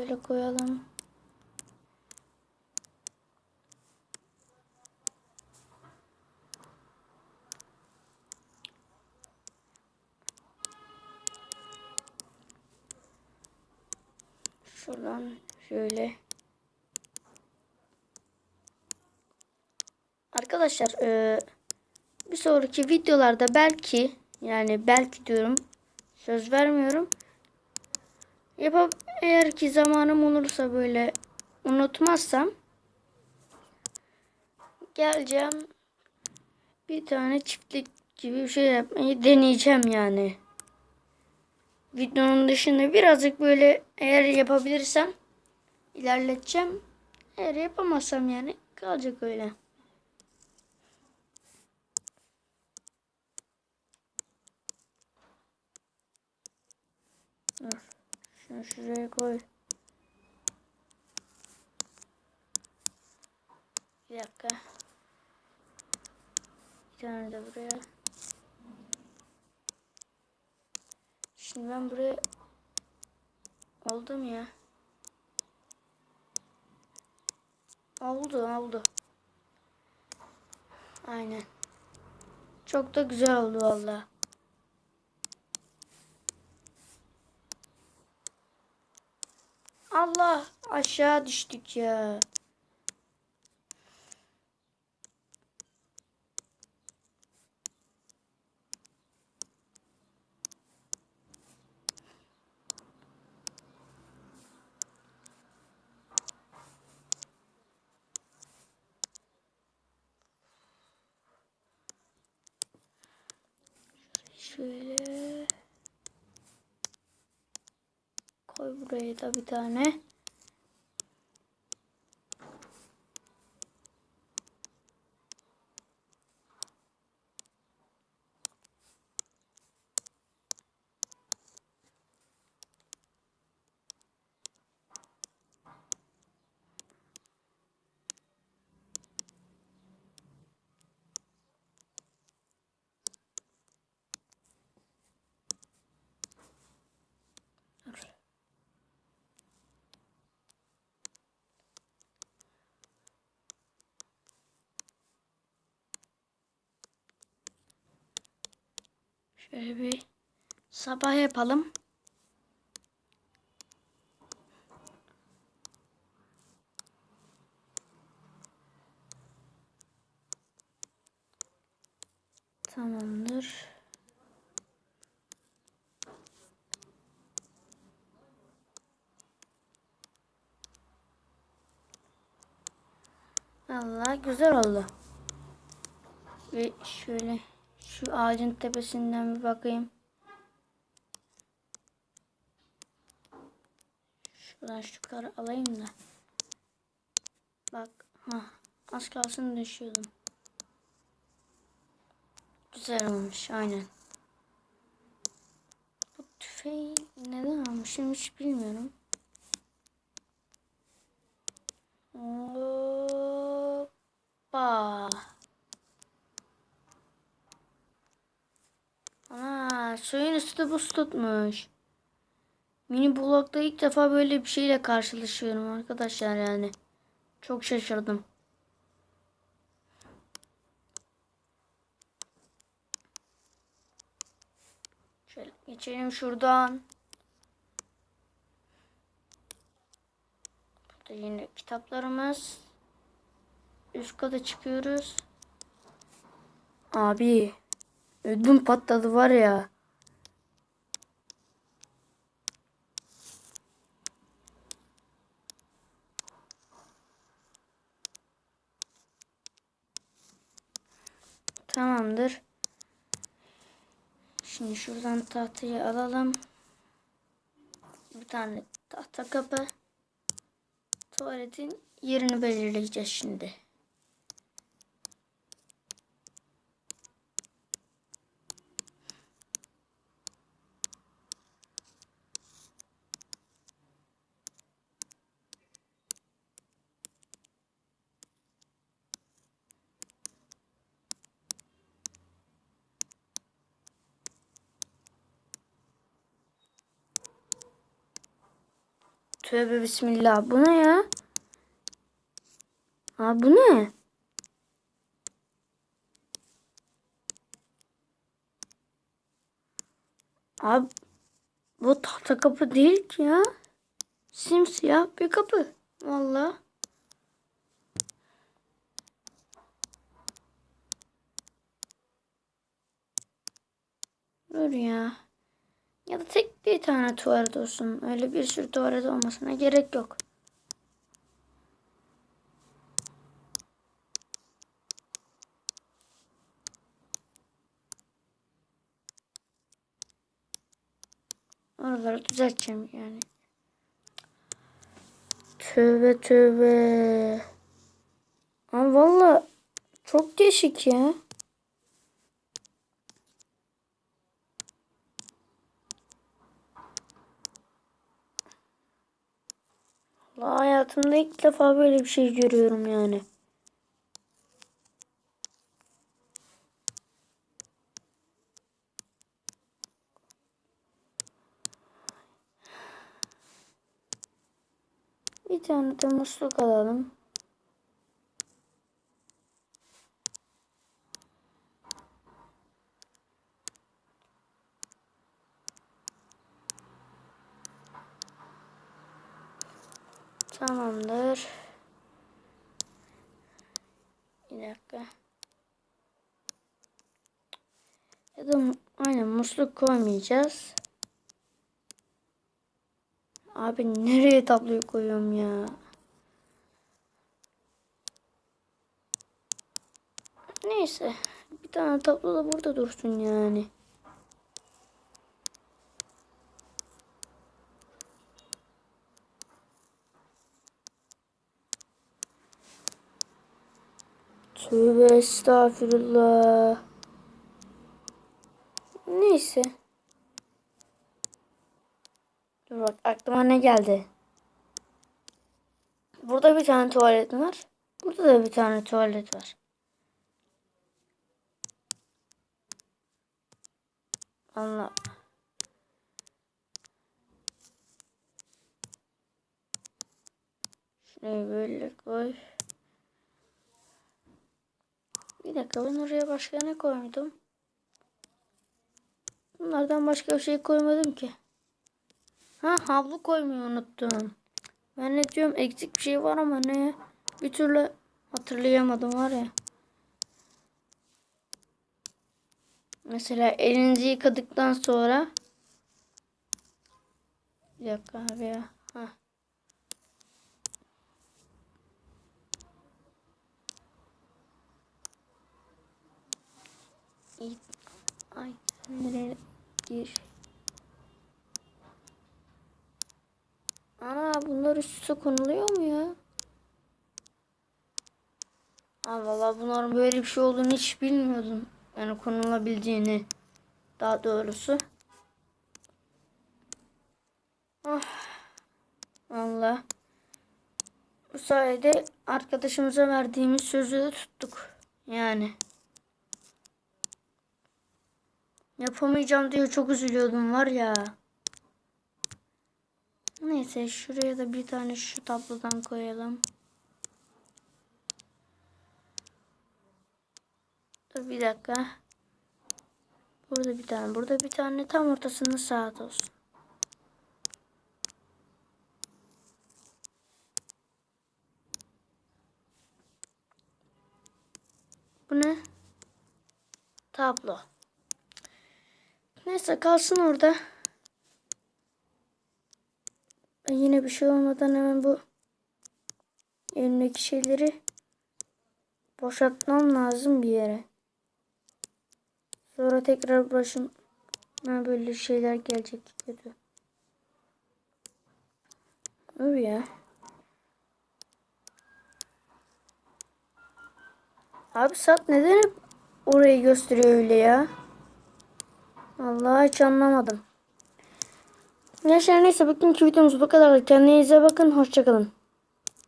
Böyle koyalım. Şuradan şöyle. Arkadaşlar eee, bir sonraki videolarda belki yani belki diyorum söz vermiyorum. Yapab eğer ki zamanım olursa böyle unutmazsam geleceğim bir tane çiftlik gibi bir şey yapmayı deneyeceğim yani. Videonun dışında birazcık böyle eğer yapabilirsem ilerleteceğim. Eğer yapamazsam yani kalacak öyle. Dur. Şunu şuraya koy. Bir dakika. Bir tane de buraya. Şimdi ben buraya oldu mu ya? Oldu, oldu. Aynen. Çok da güzel oldu vallahi. Allah aşağı düştük ya. Şöyle koy buraya da bir tane. Şöyle bir sabah yapalım. Tamamdır. Allah güzel oldu. Ve şöyle şu ağacın tepesinden bir bakayım. Şuradan şu karı alayım da. Bak. ha Az kalsın düşüyordum. Güzel olmuş. Aynen. Bu tüfeği neden almışım hiç bilmiyorum. Hoppa. Ana suyun üstü buz tutmuş. Mini blokta ilk defa böyle bir şeyle karşılaşıyorum arkadaşlar yani. Çok şaşırdım. Şöyle geçelim şuradan. Burada yine kitaplarımız. Üst kata çıkıyoruz. Abi ödüm patladı var ya. Tamamdır. Şimdi şuradan tahtayı alalım. Bir tane tahta kapı. Tuvaletin yerini belirleyeceğiz şimdi. Tövbe bismillah. Bu ne ya? Abi bu ne? Abi bu tahta kapı değil ki ya. Simsiyah bir kapı. Vallahi. Dur ya. Ya da tek bir tane tuvalet olsun. Öyle bir sürü tuvalet olmasına gerek yok. Oraları düzelteceğim yani. Tövbe tövbe. Ama valla çok değişik ya. Valla hayatımda ilk defa böyle bir şey görüyorum yani. Bir tane de musluk alalım. Tamamdır. Bir dakika. Ya da aynen musluk koymayacağız. Abi nereye tabloyu koyuyorum ya? Neyse. Bir tane tablo da burada dursun yani. Tövbe estağfurullah. Neyse. Dur bak aklıma ne geldi. Burada bir tane tuvalet var. Burada da bir tane tuvalet var. Allah. Şurayı böyle koy. Bir dakika ben oraya başka ne koydum? Bunlardan başka bir şey koymadım ki. Ha havlu koymayı unuttum. Ben ne diyorum eksik bir şey var ama ne? Bir türlü hatırlayamadım var ya. Mesela elinizi yıkadıktan sonra bir dakika abi ya. Ha. İyi. Ay nereye gir. Ana bunlar üst üste konuluyor mu ya? Ha valla bunların böyle bir şey olduğunu hiç bilmiyordum. Yani konulabildiğini daha doğrusu. Ah. Valla. Bu sayede arkadaşımıza verdiğimiz sözü tuttuk. Yani. Yapamayacağım diye çok üzülüyordum var ya. Neyse şuraya da bir tane şu tablodan koyalım. Dur bir dakika. Burada bir tane, burada bir tane tam ortasında saat olsun. Bu ne? Tablo. Neyse kalsın orada. Ben yine bir şey olmadan hemen bu elimdeki şeyleri boşaltmam lazım bir yere. Sonra tekrar başıma böyle şeyler gelecek kötü. Dur ya. Abi saat neden hep orayı gösteriyor öyle ya? Vallahi hiç anlamadım. Gençler neyse bugünkü videomuz bu kadar. Kendinize bakın. Hoşçakalın.